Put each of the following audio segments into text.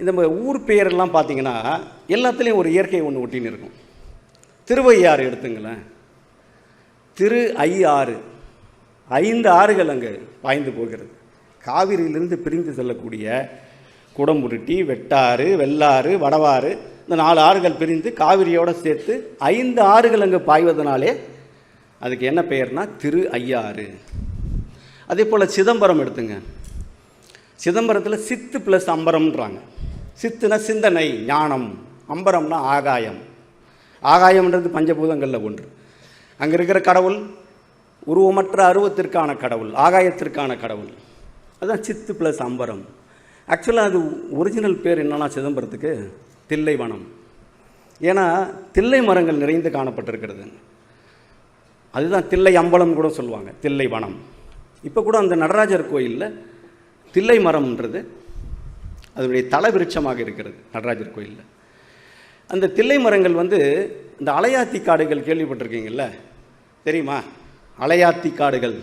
இந்த ஊர் பெயரெல்லாம் பார்த்தீங்கன்னா எல்லாத்துலேயும் ஒரு இயற்கை ஒன்று ஒட்டின்னு இருக்கும். திருவையாறு எடுத்துங்களேன். திரு ஐ ஆறு. ஐந்து ஆறுகள் அங்கே பாய்ந்து போகிறது. காவிரியிலிருந்து பிரிந்து செல்லக்கூடிய குடம்புருட்டி வெட்டாறு வெள்ளாறு வடவாறு இந்த நாலு ஆறுகள் பிரிந்து காவிரியோடு சேர்த்து ஐந்து ஆறுகள் அங்கே பாய்வதனாலே அதுக்கு என்ன பெயர்னா திரு ஐயாறு அதே போல் சிதம்பரம் எடுத்துங்க. சிதம்பரத்தில் சித்து ப்ளஸ் அம்பரம்ன்றாங்க. சித்துனா சிந்தனை ஞானம் அம்பரம்னா ஆகாயம். ஆகாயம்ன்றது பஞ்சபூதங்களில் ஒன்று. அங்கே இருக்கிற கடவுள் உருவமற்ற அருவத்திற்கான கடவுள் ஆகாயத்திற்கான கடவுள். அதுதான் சித்து ப்ளஸ் அம்பரம். ஆக்சுவலாக அது ஒரிஜினல் பேர் என்னன்னா சிதம்பரத்துக்கு? தில்லைவனம். ஏன்னா தில்லை மரங்கள் நிறைந்து காணப்பட்டிருக்கிறது. அதுதான் தில்லை அம்பலம் கூட சொல்லுவாங்க தில்லை வனம் இப்போ கூட அந்த நடராஜர் கோயிலில் தில்லை மரம்ன்றது அதனுடைய தலைவிருட்சமாக இருக்கிறது நடராஜர் கோயிலில். அந்த தில்லை மரங்கள் வந்து இந்த அலையாத்தி காடுகள் கேள்விப்பட்டிருக்கீங்கல்ல? தெரியுமா? அலையாத்தி காடுகள்.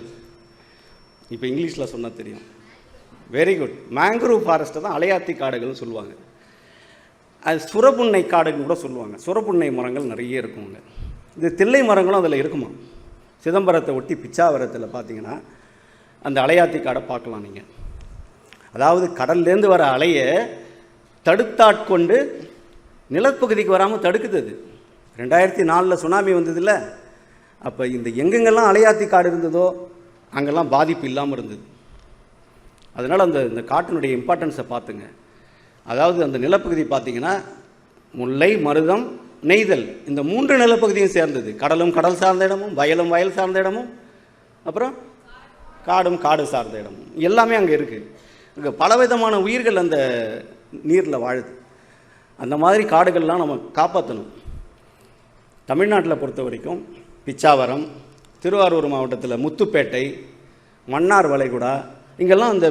இப்போ இங்கிலீஷில் சொன்னால் தெரியும். வெரி குட் மேங்க்ரூவ் ஃபாரஸ்ட்டை தான் அலையாத்தி காடுகள்னு சொல்லுவாங்க. அது சுரப்புண்ணை காடுன்னு கூட சொல்லுவாங்க. சுரப்புண்ணை மரங்கள் நிறைய இருக்குங்க இந்த தில்லை மரங்களும் அதில் இருக்குமா சிதம்பரத்தை ஒட்டி பிச்சாவரத்தில் பார்த்தீங்கன்னா அந்த அலையாத்தி காடை பார்க்கலாம் நீங்கள் அதாவது கடல்லேருந்து வர அலையை தடுத்தாட்கொண்டு நிலப்பகுதிக்கு வராமல் தடுக்குது அது. ரெண்டாயிரத்தி நாலில் சுனாமி வந்ததில்ல அப்போ இந்த எங்கெங்கெல்லாம் அலையாத்தி காடு இருந்ததோ அங்கெல்லாம் பாதிப்பு இல்லாமல் இருந்தது. அதனால் அந்த இந்த காட்டினுடைய இம்பார்ட்டன்ஸை பார்த்துங்க. அதாவது அந்த நிலப்பகுதி பார்த்திங்கன்னா முல்லை மருதம் நெய்தல் இந்த மூன்று நிலப்பகுதியும் சேர்ந்தது. கடலும் கடல் சார்ந்த இடமும் வயலும் வயல் சார்ந்த இடமும் அப்புறம் காடும் காடு சார்ந்த இடமும். எல்லாமே அங்கே இருக்குது பலவிதமான உயிர்கள் அந்த நீரில் வாழுது. அந்த மாதிரி காடுகள்லாம் நம்ம காப்பாற்றணும் தமிழ்நாட்டில் பொறுத்த வரைக்கும் பிச்சாவரம் திருவாரூர் மாவட்டத்தில் முத்துப்பேட்டை மன்னார் வளைகுடா இங்கெல்லாம் இந்த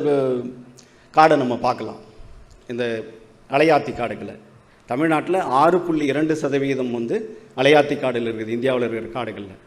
காடை நம்ம பார்க்கலாம். இந்த அலையாத்தி காடுகளை. தமிழ்நாட்டில் ஆறு புள்ளி இரண்டு சதவீதம் வந்து அலையாத்தி காடுகள் இருக்குது இந்தியாவில் இருக்கிற காடுகளில்.